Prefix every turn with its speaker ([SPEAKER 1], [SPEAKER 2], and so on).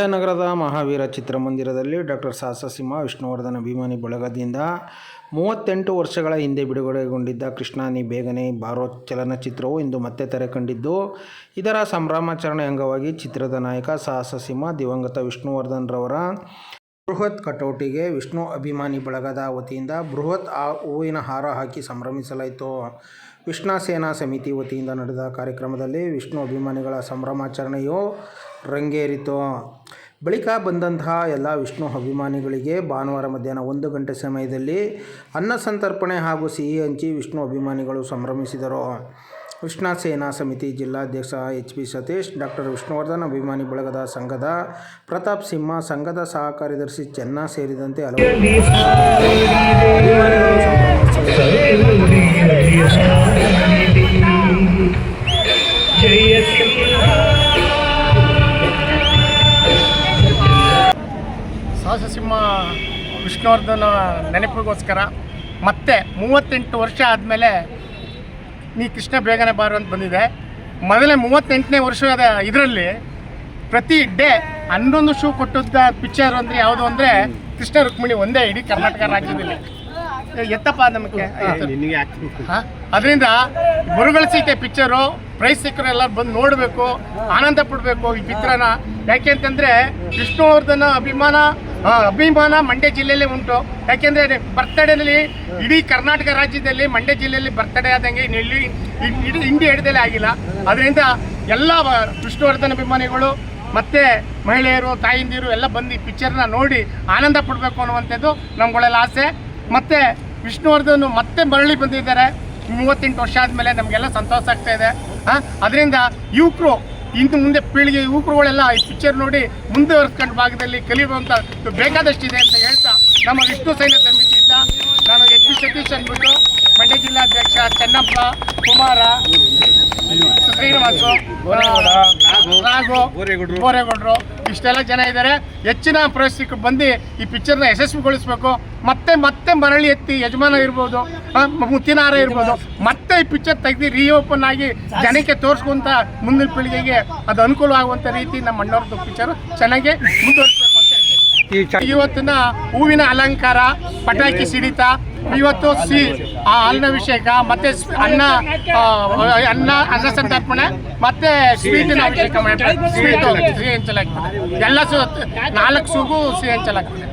[SPEAKER 1] ನಗರದ ಮಹಾವೀರ ಚಿತ್ರಮಂದಿರದಲ್ಲಿ ಡಾಕ್ಟರ್ ಸಾಹಸಸಿಂಹ ವಿಷ್ಣುವರ್ಧನ್ ಅಭಿಮಾನಿ ಬಳಗದಿಂದ ಮೂವತ್ತೆಂಟು ವರ್ಷಗಳ ಹಿಂದೆ ಬಿಡುಗಡೆಗೊಂಡಿದ್ದ ಕೃಷ್ಣಾನಿ ಬೇಗನೆ ಬಾರೋ ಚಲನಚಿತ್ರವು ಇಂದು ಮತ್ತೆ ತೆರೆ ಕಂಡಿದ್ದು ಇದರ ಸಂಭ್ರಮಾಚರಣೆ ಅಂಗವಾಗಿ ಚಿತ್ರದ ನಾಯಕ ಸಾಹಸಸಿಂಹ ದಿವಂಗತ ವಿಷ್ಣುವರ್ಧನ್ ರವರ ಬೃಹತ್ ಕಟೌಟಿಗೆ ವಿಷ್ಣು ಅಭಿಮಾನಿ ಬಳಗದ ವತಿಯಿಂದ ಬೃಹತ್ ಆ ಹೂವಿನ ಹಾರ ಹಾಕಿ ಸಂಭ್ರಮಿಸಲಾಯಿತು. ವಿಷ್ಣು ಸೇನಾ ಸಮಿತಿ ವತಿಯಿಂದ ನಡೆದ ಕಾರ್ಯಕ್ರಮದಲ್ಲಿ ವಿಷ್ಣು ಅಭಿಮಾನಿಗಳ ಸಂಭ್ರಮಾಚರಣೆಯು ರಂಗೇರಿತು. ಬಳಿಕ ಬಂದಂತಹ ಎಲ್ಲ ವಿಷ್ಣು ಅಭಿಮಾನಿಗಳಿಗೆ ಭಾನುವಾರ ಮಧ್ಯಾಹ್ನ ಒಂದು ಗಂಟೆ ಸಮಯದಲ್ಲಿ ಅನ್ನ ಸಂತರ್ಪಣೆ ಹಾಗೂ ಸಿಹಿ ಹಂಚಿ ವಿಷ್ಣು ಅಭಿಮಾನಿಗಳು ಸಂಭ್ರಮಿಸಿದರು. ವಿಷ್ಣು ಸೇನಾ ಸಮಿತಿ ಜಿಲ್ಲಾಧ್ಯಕ್ಷ H P Satish, doctor Vishnuvardhan ಅಭಿಮಾನಿ ಬಳಗದ ಸಂಘದ ಪ್ರತಾಪ್ ಸಿಂಹ, ಸಂಘದ ಸಹ ಕಾರ್ಯದರ್ಶಿ ಚೆನ್ನ ಸೇರಿದಂತೆ.
[SPEAKER 2] ಸಾಹಸಸಿಂಹ ವಿಷ್ಣುವರ್ಧನ ನೆನಪಿಗೋಸ್ಕರ ಮತ್ತೆ ಮೂವತ್ತೆಂಟು ವರ್ಷ ಆದಮೇಲೆ ನೀ ಕೃಷ್ಣ ಬೇಗನೆ ಬಾರು ಅಂತ ಬಂದಿದೆ. ಮೊದಲೇ ಮೂವತ್ತೆಂಟನೇ ವರ್ಷದ ಇದರಲ್ಲಿ. ಪ್ರತಿ ಡೇ ಹನ್ನೊಂದು ಶೂ ಕೊಟ್ಟದ್ದ ಪಿಕ್ಚರ್ ಅಂದರೆ ಯಾವುದು ಅಂದರೆ ಕೃಷ್ಣ ರುಕ್ಮಿಣಿ ಒಂದೇ ಇಡೀ ಕರ್ನಾಟಕ ರಾಜ್ಯದಲ್ಲಿ. ಎತ್ತಪ್ಪ ನಮಗೆ. ಅದರಿಂದ ಮರುಗಳಿಸೈತೆ ಪಿಕ್ಚರು ಪ್ರೈಸ್ ಸಿಕ್ಕರು ಎಲ್ಲರೂ ಬಂದು ನೋಡಬೇಕು ಆನಂದ ಪಡಬೇಕು ಈ ಚಿತ್ರನ. ಯಾಕೆ ಅಂತಂದರೆ ವಿಷ್ಣುವರ್ಧನ ಅಭಿಮಾನ ಅಭಿಮಾನ ಮಂಡ್ಯ ಜಿಲ್ಲೆಯಲ್ಲಿ ಉಂಟು. ಯಾಕೆಂದರೆ ಬರ್ತಡೇನಲ್ಲಿ ಇಡೀ ಕರ್ನಾಟಕ ರಾಜ್ಯದಲ್ಲಿ ಮಂಡ್ಯ ಜಿಲ್ಲೆಯಲ್ಲಿ ಬರ್ತಡೇ ಆದಂಗೆ ಇಲ್ಲಿ ಇಡೀ ಆಗಿಲ್ಲ. ಅದರಿಂದ ಎಲ್ಲ ವಿಷ್ಣುವರ್ಧನ ಅಭಿಮಾನಿಗಳು ಮತ್ತೆ ಮಹಿಳೆಯರು, ತಾಯಿಂದಿರು ಎಲ್ಲ ಬಂದು ಈ ಪಿಕ್ಚರ್ನ ನೋಡಿ ಆನಂದ ಪಡಬೇಕು ಅನ್ನುವಂಥದ್ದು ನಮ್ಗಳೆಲ್ಲ ಆಸೆ. ಮತ್ತೆ ವಿಷ್ಣುವರ್ಧನ್ ಮತ್ತೆ ಮರಳಿ ಬಂದಿದ್ದಾರೆ. ಮೂವತ್ತೆಂಟು ವರ್ಷ ಆದಮೇಲೆ ನಮಗೆಲ್ಲ ಸಂತೋಷ ಆಗ್ತಾ ಇದೆ. ಅದರಿಂದ ಯುವಕರು ಇನ್ನು ಮುಂದೆ ಪೀಳಿಗೆ ಯುವಕರುಗಳೆಲ್ಲ ಈ ಪಿಕ್ಚರ್ ನೋಡಿ ಮುಂದುವರ್ಸ್ಕೊಂಡು ಭಾಗದಲ್ಲಿ ಕಲಿಯುವಂಥ ಬೇಕಾದಷ್ಟಿದೆ ಅಂತ ಹೇಳ್ತಾ ನಮ್ಮ ವಿಷ್ಣು ಸೈನ್ಯ ಸಮಿತಿಯಿಂದ ನಾನು ಎಚ್ ಪಿ ಸತೀಶ್ ಅಂದ್ಬಿಟ್ಟು ಮಂಡ್ಯ ಜಿಲ್ಲಾಧ್ಯಕ್ಷ ಚೆನ್ನಪ್ಪ ಕುಮಾರ ಶ್ರೀನಿವಾಸು ರಾಘು ಬೋರೇಗೌಡರು ಇಷ್ಟೆಲ್ಲ ಜನ ಇದ್ದಾರೆ. ಹೆಚ್ಚಿನ ಪ್ರವೇಶಕ್ಕೆ ಬಂದು ಈ ಪಿಕ್ಚರ್ನ ಯಶಸ್ವಿಗೊಳಿಸಬೇಕು. ಮತ್ತೆ ಮತ್ತೆ ಮರಳಿ ಎತ್ತಿ ಯಜಮಾನ ಇರ್ಬೋದು ಮುತ್ತಿನಾರ ಇರ್ಬೋದು. ಮತ್ತೆ ಈ ಪಿಕ್ಚರ್ ತೆಗೆದು ರೀಓಪನ್ ಆಗಿ ಜನಕ್ಕೆ ತೋರಿಸ್ಕೊಂತ ಮುಂದಿನ ಪೀಳಿಗೆಗೆ ಅದು ಅನುಕೂಲ ಆಗುವಂಥ ರೀತಿ ನಮ್ಮ ಅಣ್ಣವ್ರದ್ದು ಪಿಕ್ಚರ್ ಚೆನ್ನಾಗಿ ಮುಂದುವರಿಸಬೇಕು ಅಂತ ಹೇಳ್ತೀನಿ. ಇವತ್ತಿನ ಹೂವಿನ ಅಲಂಕಾರ, ಪಟಾಕಿ ಸಿಡಿತ ಇವತ್ತು ಸಿ, ಆ ಹಾಲಿನ ಅಭಿಷೇಕ, ಮತ್ತೆ ಅನ್ನ ಅನ್ನ ಅನ್ನ ಸಂತರ್ಪಣೆ, ಮತ್ತೆ ಸ್ವೀಟಿನ ಅಭಿಷೇಕ ಮಾಡ್ತಾರೆ. ಸ್ವೀಟು ಸಿಹಿ ಹಂಚಲಾಗ್ತದೆ. ಎಲ್ಲ ನಾಲ್ಕು ಸೂಗು ಸಿಹಿ ಹಂಚಲಾಗ್ತದೆ.